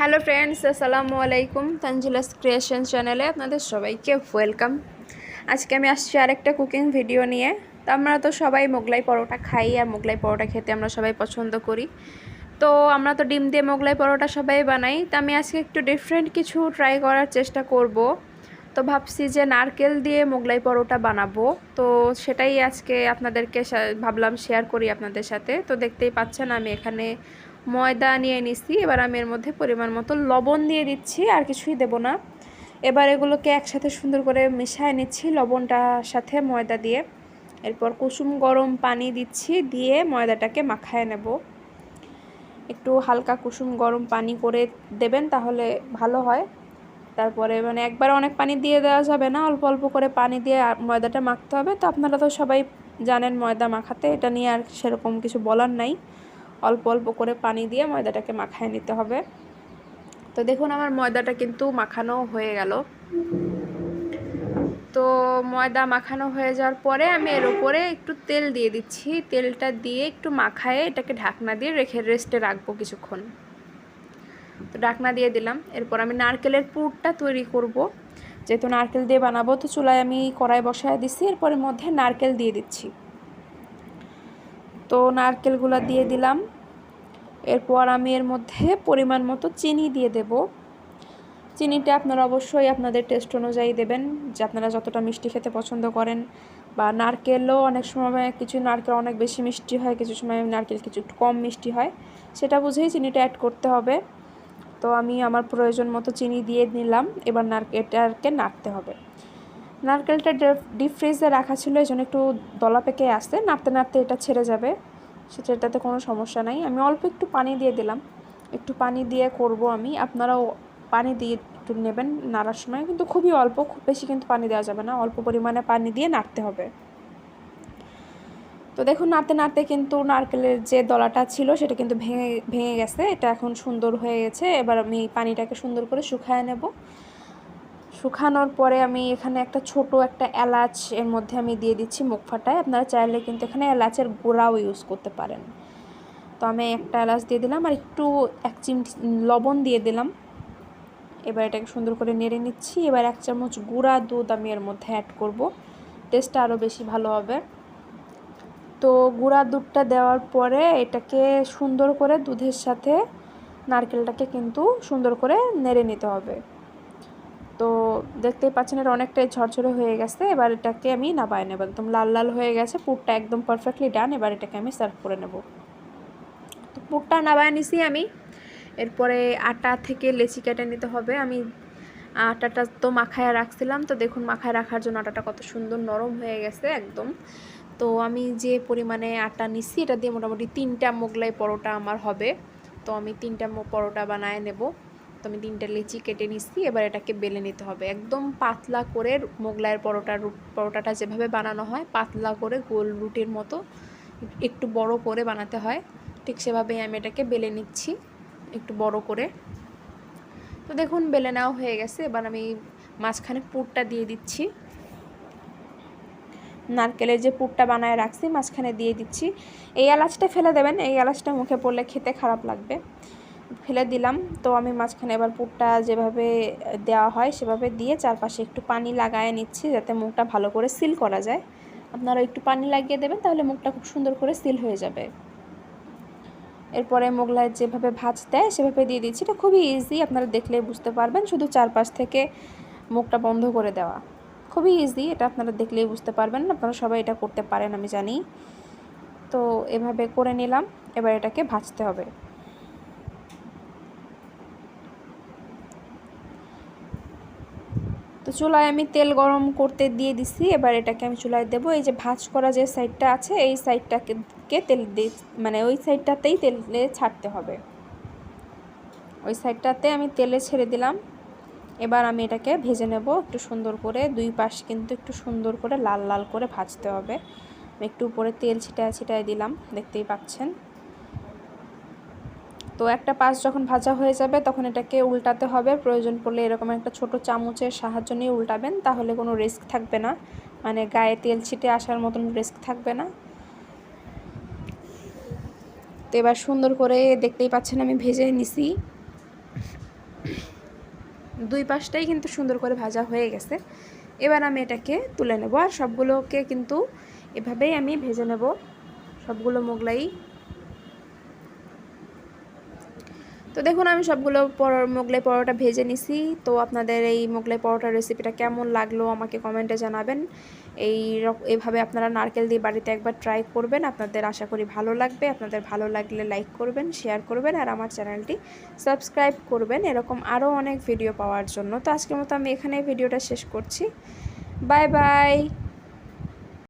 Hello friends, আসসালামু আলাইকুম তানজিলাস creation চ্যানেলে আপনাদের সবাইকে ওয়েলকাম। আজকে আমি আসছি আরেকটা কুকিং ভিডিও নিয়ে। তো আমরা তো সবাই মোগলাই পরোটা খাই আর মোগলাই পরোটা খেতে আমরা সবাই পছন্দ করি। তো আমরা তো ডিম দিয়ে মোগলাই পরোটা সবাই বানাই। তো আমি আজকে একটু ডিফারেন্ট কিছু ট্রাই করার চেষ্টা করব। তো ভাবছি যে নারকেল দিয়ে মোগলাই পরোটা বানাবো। তো সেটাই আজকে আপনাদেরকে ভাবলাম শেয়ার করি আপনাদের সাথে। তো দেখতেই পাচ্ছেন আমি এখানে ময়দা নিয়ে নিছি, এবার আমি এর মধ্যে পরিমাণ মতো লবণ দিয়ে দিচ্ছি, আর কিছুই দেব না। এবার এগুলোকে একসাথে সুন্দর করে মিশিয়ে নিচ্ছি লবণটার সাথে ময়দা দিয়ে। এরপর কুসুম গরম পানি দিচ্ছি, দিয়ে ময়দাটাকে মাখায় নেব। একটু হালকা কুসুম গরম পানি করে দেবেন তাহলে ভালো হয়। তারপরে মানে একবার অনেক পানি দিয়ে দেওয়া যাবে না, অল্প অল্প করে পানি দিয়ে ময়দাটা মাখতে হবে। তো আপনারা তো সবাই জানেন ময়দা মাখাতে, এটা নিয়ে আর সেরকম কিছু বলার নাই। অল্প অল্প করে পানি দিয়ে ময়দাটাকে মাখায় নিতে হবে। তো দেখুন আমার ময়দাটা কিন্তু মাখানো হয়ে গেল। তো ময়দা মাখানো হয়ে যাওয়ার পরে আমি এর উপরে একটু তেল দিয়ে দিচ্ছি। তেলটা দিয়ে একটু মাখায়ে এটাকে ঢাকনা দিয়ে রেখে রেস্টে রাখব কিছুক্ষণ। তো ঢাকনা দিয়ে দিলাম। এরপর আমি নারকেলের পুরটা তৈরি করব। যেহেতু নারকেল দিয়ে বানাবো, তো চুলায় আমি কড়াই বসায় দিচ্ছি। এরপরের মধ্যে নারকেল দিয়ে দিচ্ছি। তো নারকেলগুলো দিয়ে দিলাম। এরপর আমি এর মধ্যে পরিমাণ মতো চিনি দিয়ে দেব। চিনিটা আপনারা অবশ্যই আপনাদের টেস্ট অনুযায়ী দেবেন, যে আপনারা যতটা মিষ্টি খেতে পছন্দ করেন। বা নারকেলও অনেক সময় কিছু নারকেল অনেক বেশি মিষ্টি হয়, কিছু সময় নারকেল কিছু কম মিষ্টি হয়। সেটা বুঝেই চিনিটা অ্যাড করতে হবে। তো আমি আমার প্রয়োজন মতো চিনি দিয়ে নিলাম, এবার নারকেলটাকে নাড়তে হবে। নারকেলটা ডিপ ফ্রিজে রাখা ছিল, এই জন্য একটু দলা পেকে আসতে নাড়তে নাড়তে এটা ছেড়ে যাবে সেটাতে কোনো সমস্যা নাই। আমি অল্প একটু পানি দিয়ে দিলাম। একটু পানি দিয়ে করব আমি। আপনারাও পানি দিয়ে একটু নেবেন নাড়ার সময়। কিন্তু খুবই অল্প, খুব বেশি কিন্তু পানি দেওয়া যাবে না। অল্প পরিমাণে পানি দিয়ে নাড়তে হবে। তো দেখুন, নাড়তে নাড়তে কিন্তু নারকেলের যে দলাটা ছিল, সেটা কিন্তু ভেঙে ভেঙে গেছে। এটা এখন সুন্দর হয়ে গেছে। এবার আমি পানিটাকে সুন্দর করে শুকায় নেব। শুকানোর পরে আমি এখানে একটা ছোট একটা এলাচ এর মধ্যে আমি দিয়ে দিচ্ছি মুখ ফাটায়। আপনারা চাইলে কিন্তু এখানে এলাচের গোড়াও ইউজ করতে পারেন। তো আমি একটা এলাচ দিয়ে দিলাম আর একটু এক চিমটি লবণ দিয়ে দিলাম। এবার এটাকে সুন্দর করে নেড়ে নিচ্ছি। এবার এক চামচ গুঁড়া দুধ আমি এর মধ্যে অ্যাড করব। টেস্টটা আরও বেশি ভালো হবে। তো গুঁড়া দুধটা দেওয়ার পরে এটাকে সুন্দর করে দুধের সাথে নারকেলটাকে কিন্তু সুন্দর করে নেড়ে নিতে হবে। তো দেখতেই পাচ্ছেন এটা অনেকটাই ঝরঝরে হয়ে গেছে। এবার এটাকে আমি নাবায় নেব। একদম লাল লাল হয়ে গেছে। পুরটা একদম পারফেক্টলি ডান এবার এটাকে আমি সার্ভ করে নেব। তো পুরটা নাবায় নিছি আমি। এরপরে আটা থেকে লেচি কেটে নিতে হবে। আমি আটাটা তো মাখায় রাখছিলাম। তো দেখুন, মাখায় রাখার জন্য আটাটা কত সুন্দর নরম হয়ে গেছে একদম। তো আমি যে পরিমাণে আটা নিচ্ছি এটা দিয়ে মোটামুটি তিনটা মোগলাই পরোটা আমার হবে। তো আমি তিনটা পরোটা বানায় নেব। তো আমি তিনটা লেচি কেটে নিচ্ছি, এবার এটাকে বেলে নিতে হবে। একদম পাতলা করে মোগলাইয়ের পরোটা পরোটাটা যেভাবে বানানো হয়, পাতলা করে গোল রুটির মতো একটু বড় করে বানাতে হয়। ঠিক সেভাবেই আমি এটাকে বেলে নিচ্ছি একটু বড় করে। তো দেখুন, বেলে নেওয়া হয়ে গেছে। এবার আমি মাঝখানে পুরটা দিয়ে দিচ্ছি। নারকেলের যে পুরটা বানায় রাখছি, মাঝখানে দিয়ে দিচ্ছি। এই এলাচটা ফেলে দেবেন, এই এলাচটা মুখে পড়লে খেতে খারাপ লাগবে। ফেলে দিলাম। তো আমি মাঝখানে এবার পুরটা যেভাবে দেওয়া হয় সেভাবে দিয়ে চারপাশে একটু পানি লাগায় নিচ্ছি যাতে মুখটা ভালো করে সিল করা যায়। আপনারা একটু পানি লাগিয়ে দেবেন, তাহলে মুখটা খুব সুন্দর করে সিল হয়ে যাবে। এরপরে মোগলাই যেভাবে ভাজ দেয়, সেভাবে দিয়ে দিচ্ছি। এটা খুবই ইজি আপনারা দেখলেই বুঝতে পারবেন। শুধু চারপাশ থেকে মুখটা বন্ধ করে দেওয়া। খুবই ইজি এটা আপনারা দেখলেই বুঝতে পারবেন। আপনারা সবাই এটা করতে পারেন, আমি জানি। তো এভাবে করে নিলাম। এবার এটাকে ভাজতে হবে। তো চুলায় আমি তেল গরম করতে দিয়ে দিছি, এবার এটাকে আমি চুলায় দেবো। এই যে ভাজ করা যে সাইডটা আছে, এই সাইডটাকে তেল দিয়ে মানে ওই সাইডটাতেই তেলে ছাড়তে হবে। ওই সাইডটাতে আমি তেলে ছেড়ে দিলাম। এবার আমি এটাকে ভেজে নেব একটু সুন্দর করে। দুই পাশ কিন্তু একটু সুন্দর করে লাল লাল করে ভাজতে হবে। একটু উপরে তেল ছিটায় ছিটায় দিলাম, দেখতেই পাচ্ছেন। তো একটা পাশ যখন ভাজা হয়ে যাবে, তখন এটাকে উল্টাতে হবে। প্রয়োজন পড়লে এরকম একটা ছোট চামচের সাহায্য নিয়ে উল্টাবেন, তাহলে কোনো রিস্ক থাকবে না। মানে গায়ে তেল ছিটে আসার মতন রিস্ক থাকবে না। তো এবার সুন্দর করে দেখতেই পাচ্ছেন আমি ভেজে নিছি। দুই পাশটাই কিন্তু সুন্দর করে ভাজা হয়ে গেছে। এবার আমি এটাকে তুলে নেব, আর সবগুলোকে কিন্তু এভাবেই আমি ভেজে নেব। সবগুলো মোগলাই তো দেখুন, আমি সবগুলো মোগলাই পরোটা ভেজে নিছি। তো আপনাদের এই মোগলাই পরোটার রেসিপিটা কেমন লাগল আমাকে কমেন্টে জানাবেন। এই এভাবে আপনারা নারকেল দিয়ে বাড়িতে একবার ট্রাই করবেন। আপনাদের আশা করি ভালো লাগবে। আপনাদের ভালো লাগলে লাইক করবেন শেয়ার করবেন, আর আমার চ্যানেলটি সাবস্ক্রাইব করবেন। এরকম আরও অনেক ভিডিও পাওয়ার জন্য। তো আজকের মতো আমি এখানে ভিডিওটা শেষ করছি। Bye bye